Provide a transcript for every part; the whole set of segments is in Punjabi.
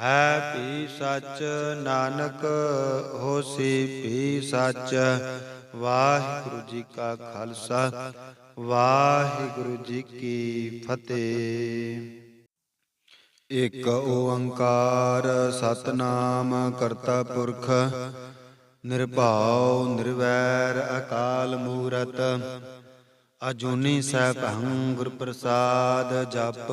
ਹੈ ਭੀ ਸੱਚ ਨਾਨਕ, ਹੋਸੀ ਭੀ ਸੱਚ। ਵਾਹਿਗੁਰੂ ਜੀ ਕਾ ਖਾਲਸਾ, ਵਾਹਿਗੁਰੂ ਜੀ ਕੀ ਫਤਿਹ। ਇਕ ਓੰਕਾਰ ਸਤਨਾਮ ਕਰਤਾ ਪੁਰਖ, ਨਿਰਭਉ ਨਿਰਵੈਰ ਅਕਾਲ ਮੂਰਤ। ਅਜੂਨੀ ਸੈਭੰ ਗੁਰ ਪ੍ਰਸਾਦ ਜਪ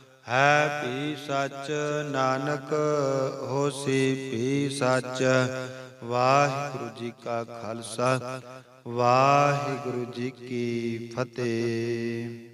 ਹੈ ਵੀ ਸੱਚ ਨਾਨਕ, ਹੋਸੀ ਵੀ ਸੱਚ। ਵਾਹਿਗੁਰੂ ਜੀ ਕਾ ਖਾਲਸਾ, ਵਾਹਿਗੁਰੂ ਜੀ ਕੀ ਫਤਿਹ।